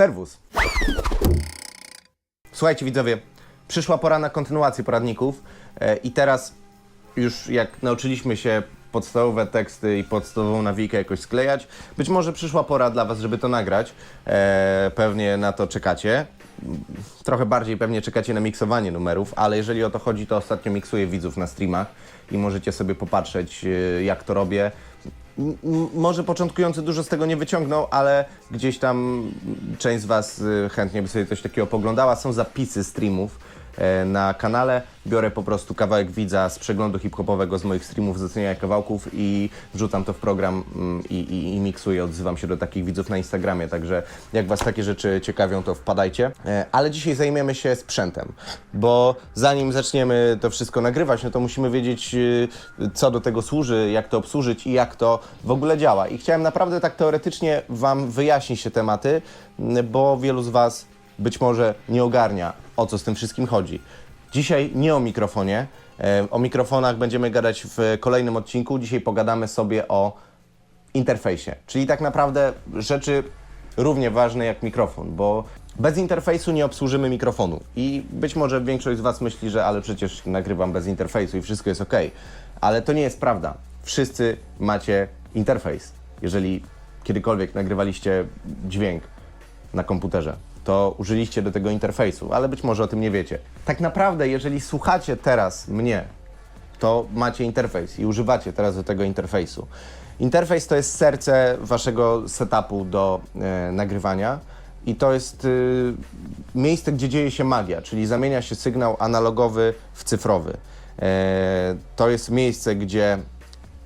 Serwus. Słuchajcie widzowie, przyszła pora na kontynuację poradników e, i teraz już jak nauczyliśmy się podstawowe teksty i podstawową nawijkę jakoś sklejać, być może przyszła pora dla Was, żeby to nagrać. E, pewnie na to czekacie. Trochę bardziej pewnie czekacie na miksowanie numerów, ale jeżeli o to chodzi, to ostatnio miksuję widzów na streamach i możecie sobie popatrzeć, e, jak to robię. Może początkujący dużo z tego nie wyciągną, ale gdzieś tam część z Was y, chętnie by sobie coś takiego poglądała. Są zapisy streamów na kanale. Biorę po prostu kawałek widza z przeglądu hip-hopowego z moich streamów, z oceniania kawałków i wrzucam to w program mm, i, i, i miksuję, odzywam się do takich widzów na Instagramie, także jak Was takie rzeczy ciekawią, to wpadajcie. E, Ale dzisiaj zajmiemy się sprzętem, bo zanim zaczniemy to wszystko nagrywać, no to musimy wiedzieć, y, co do tego służy, jak to obsłużyć i jak to w ogóle działa. I chciałem naprawdę tak teoretycznie Wam wyjaśnić te tematy, bo wielu z Was być może nie ogarnia, o co z tym wszystkim chodzi. Dzisiaj nie o mikrofonie. E, O mikrofonach będziemy gadać w kolejnym odcinku. Dzisiaj pogadamy sobie o interfejsie, czyli tak naprawdę rzeczy równie ważne jak mikrofon, bo bez interfejsu nie obsłużymy mikrofonu. I być może większość z Was myśli, że ale przecież nagrywam bez interfejsu i wszystko jest ok. Ale to nie jest prawda. Wszyscy macie interfejs. Jeżeli kiedykolwiek nagrywaliście dźwięk na komputerze, to użyliście do tego interfejsu, ale być może o tym nie wiecie. Tak naprawdę, jeżeli słuchacie teraz mnie, to macie interfejs i używacie teraz do tego interfejsu. Interfejs to jest serce waszego setupu do e, nagrywania i to jest y, miejsce, gdzie dzieje się magia, czyli zamienia się sygnał analogowy w cyfrowy. E, to jest miejsce, gdzie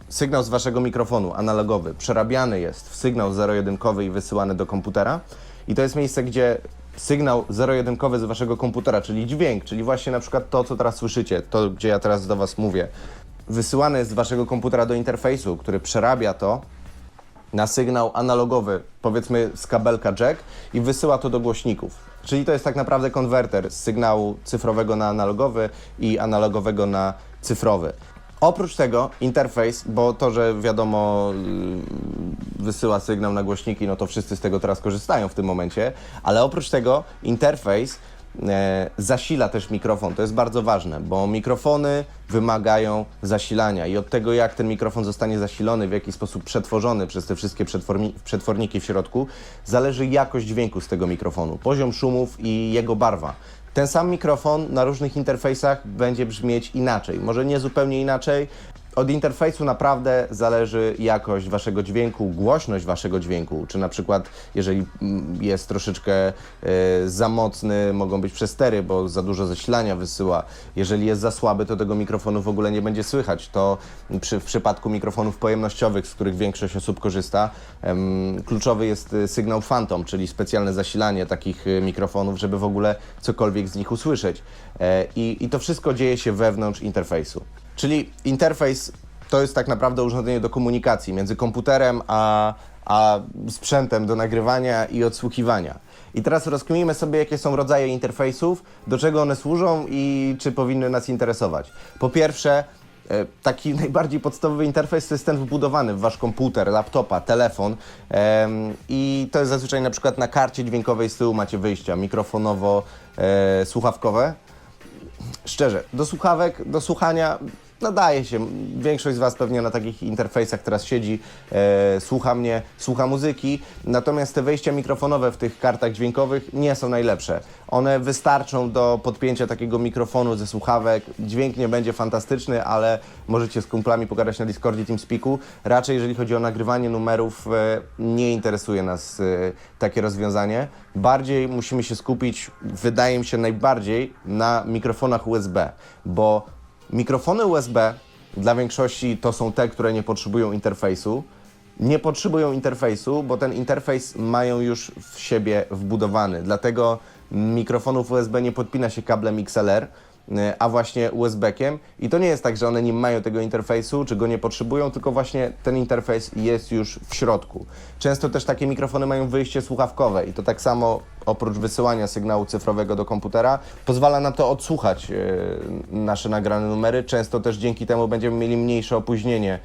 sygnał z waszego mikrofonu analogowy przerabiany jest w sygnał zero-jedynkowy i wysyłany do komputera. I to jest miejsce, gdzie sygnał zero-jedynkowy z waszego komputera, czyli dźwięk, czyli właśnie na przykład to, co teraz słyszycie, to, gdzie ja teraz do was mówię, wysyłane jest z waszego komputera do interfejsu, który przerabia to na sygnał analogowy, powiedzmy z kabelka jack i wysyła to do głośników. Czyli to jest tak naprawdę konwerter z sygnału cyfrowego na analogowy i analogowego na cyfrowy. Oprócz tego interfejs, bo to, że wiadomo yy, wysyła sygnał na głośniki, no to wszyscy z tego teraz korzystają w tym momencie, ale oprócz tego interfejs e, zasila też mikrofon. To jest bardzo ważne, bo mikrofony wymagają zasilania i od tego, jak ten mikrofon zostanie zasilony, w jaki sposób przetworzony przez te wszystkie przetworniki w środku, zależy jakość dźwięku z tego mikrofonu, poziom szumów i jego barwa. Ten sam mikrofon na różnych interfejsach będzie brzmieć inaczej, może nie zupełnie inaczej. Od interfejsu naprawdę zależy jakość waszego dźwięku, głośność waszego dźwięku. Czy na przykład, jeżeli mm, jest troszeczkę e, za mocny, mogą być przestery, bo za dużo zasilania wysyła. Jeżeli jest za słaby, to tego mikrofonu w ogóle nie będzie słychać. To przy, w przypadku mikrofonów pojemnościowych, z których większość osób korzysta, kluczowy jest e, sygnał phantom, czyli specjalne zasilanie takich e, mikrofonów, żeby w ogóle cokolwiek z nich usłyszeć. I to wszystko dzieje się wewnątrz interfejsu. Czyli interfejs to jest tak naprawdę urządzenie do komunikacji między komputerem a, a sprzętem do nagrywania i odsłuchiwania. I teraz rozkminimy sobie, jakie są rodzaje interfejsów, do czego one służą i czy powinny nas interesować. Po pierwsze, e, taki najbardziej podstawowy interfejs to jest ten wbudowany w wasz komputer, laptopa, telefon i to jest zazwyczaj na przykład na karcie dźwiękowej z tyłu macie wyjścia mikrofonowo-słuchawkowe szczerze, do słuchawek, do słuchania nadaje się. Większość z Was pewnie na takich interfejsach teraz siedzi, e, słucha mnie, słucha muzyki, natomiast te wejścia mikrofonowe w tych kartach dźwiękowych nie są najlepsze. One wystarczą do podpięcia takiego mikrofonu ze słuchawek. Dźwięk nie będzie fantastyczny, ale możecie z kumplami pogadać na Discordzie, TeamSpeaku. Raczej jeżeli chodzi o nagrywanie numerów, e, nie interesuje nas e, takie rozwiązanie. Bardziej musimy się skupić, wydaje mi się najbardziej, na mikrofonach USB, bo mikrofony USB dla większości to są te, które nie potrzebują interfejsu. Nie potrzebują interfejsu, bo ten interfejs mają już w siebie wbudowany. Dlatego mikrofonów USB nie podpina się kablem XLR, a właśnie USB-kiem. I to nie jest tak, że one nie mają tego interfejsu, czy go nie potrzebują, tylko właśnie ten interfejs jest już w środku. Często też takie mikrofony mają wyjście słuchawkowe i to tak samo oprócz wysyłania sygnału cyfrowego do komputera, pozwala nam to odsłuchać e, nasze nagrane numery. Często też dzięki temu będziemy mieli mniejsze opóźnienie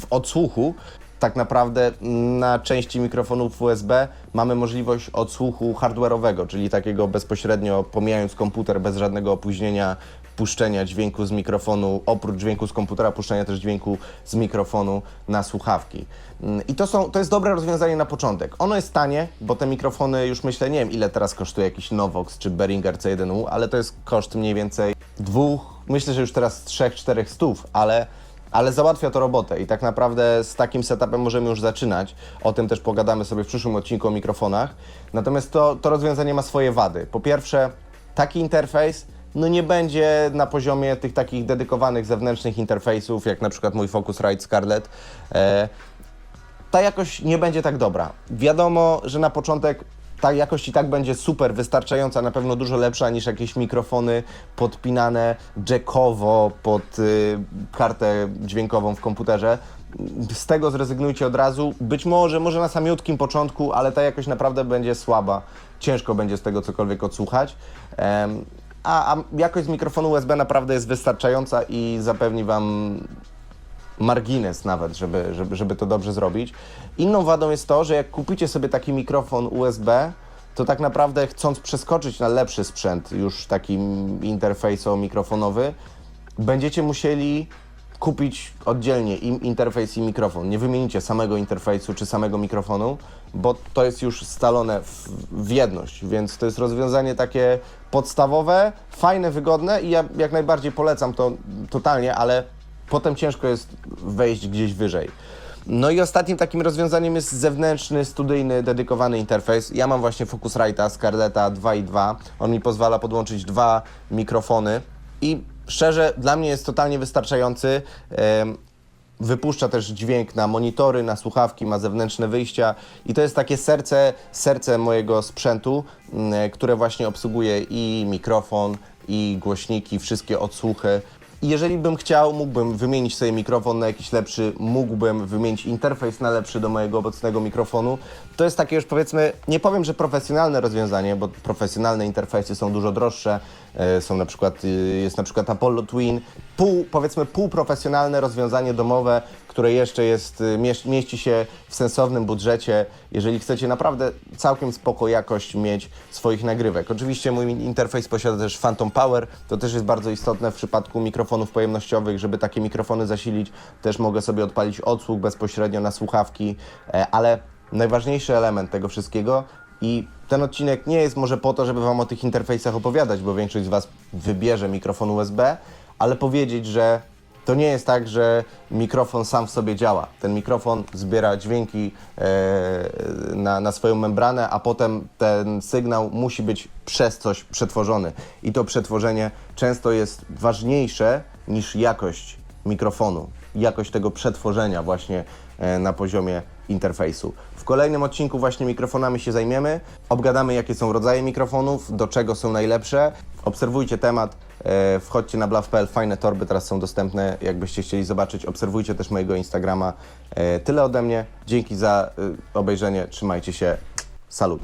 w odsłuchu tak naprawdę na części mikrofonów USB mamy możliwość odsłuchu hardware'owego, czyli takiego bezpośrednio pomijając komputer bez żadnego opóźnienia puszczenia dźwięku z mikrofonu, oprócz dźwięku z komputera, puszczenia też dźwięku z mikrofonu na słuchawki. Mm, I to, są, to jest dobre rozwiązanie na początek. Ono jest tanie, bo te mikrofony już myślę, nie wiem ile teraz kosztuje jakiś Novox czy Behringer C1U, ale to jest koszt mniej więcej dwóch, myślę, że już teraz trzech, czterech stów, ale ale załatwia to robotę i tak naprawdę z takim setupem możemy już zaczynać. O tym też pogadamy sobie w przyszłym odcinku o mikrofonach. Natomiast to, to rozwiązanie ma swoje wady. Po pierwsze, taki interfejs no nie będzie na poziomie tych takich dedykowanych zewnętrznych interfejsów, jak na przykład mój Focusrite Scarlett. E, ta jakość nie będzie tak dobra. Wiadomo, że na początek ta jakość i tak będzie super wystarczająca, na pewno dużo lepsza niż jakieś mikrofony podpinane jackowo pod y, kartę dźwiękową w komputerze. Z tego zrezygnujcie od razu. Być może, może na samiutkim początku, ale ta jakość naprawdę będzie słaba. Ciężko będzie z tego cokolwiek odsłuchać. Em, a, a jakość z mikrofonu USB naprawdę jest wystarczająca i zapewni Wam margines nawet, żeby, żeby, żeby to dobrze zrobić. Inną wadą jest to, że jak kupicie sobie taki mikrofon USB, to tak naprawdę chcąc przeskoczyć na lepszy sprzęt, już taki interfejso-mikrofonowy, będziecie musieli kupić oddzielnie im interfejs i mikrofon. Nie wymienicie samego interfejsu czy samego mikrofonu, bo to jest już scalone w, w jedność, więc to jest rozwiązanie takie podstawowe, fajne, wygodne i ja jak najbardziej polecam to totalnie, ale potem ciężko jest wejść gdzieś wyżej. No i ostatnim takim rozwiązaniem jest zewnętrzny, studyjny, dedykowany interfejs. Ja mam właśnie Focusrite'a Scarletta 2.2. On mi pozwala podłączyć dwa mikrofony i szczerze dla mnie jest totalnie wystarczający. Wypuszcza też dźwięk na monitory, na słuchawki, ma zewnętrzne wyjścia i to jest takie serce, serce mojego sprzętu, mm, które właśnie obsługuje i mikrofon, i głośniki, wszystkie odsłuchy. Jeżeli bym chciał, mógłbym wymienić sobie mikrofon na jakiś lepszy, mógłbym wymienić interfejs na lepszy do mojego obecnego mikrofonu. To jest takie już powiedzmy, nie powiem, że profesjonalne rozwiązanie, bo profesjonalne interfejsy są dużo droższe. E, Są na przykład, y, jest na przykład Apollo Twin, pół, powiedzmy półprofesjonalne rozwiązanie domowe, które jeszcze jest, y, mieś- mieści się w sensownym budżecie, jeżeli chcecie naprawdę całkiem spoko jakość mieć swoich nagrywek. Oczywiście mój interfejs posiada też Phantom Power, to też jest bardzo istotne w przypadku mikrofonów pojemnościowych, żeby takie mikrofony zasilić, też mogę sobie odpalić odsłuch bezpośrednio na słuchawki, e, ale najważniejszy element tego wszystkiego i ten odcinek nie jest może po to, żeby Wam o tych interfejsach opowiadać, bo większość z Was wybierze mikrofon USB, ale powiedzieć, że to nie jest tak, że mikrofon sam w sobie działa. Ten mikrofon zbiera dźwięki e, na, na swoją membranę, a potem ten sygnał musi być przez coś przetworzony. I to przetworzenie często jest ważniejsze niż jakość mikrofonu, jakość tego przetworzenia właśnie e, na poziomie interfejsu. W kolejnym odcinku właśnie mikrofonami się zajmiemy, obgadamy jakie są rodzaje mikrofonów, do czego są najlepsze. Obserwujcie temat, e, wchodźcie na bluff.pl, fajne torby teraz są dostępne, jakbyście chcieli zobaczyć. Obserwujcie też mojego Instagrama. E, tyle ode mnie, dzięki za e, obejrzenie, trzymajcie się, salut.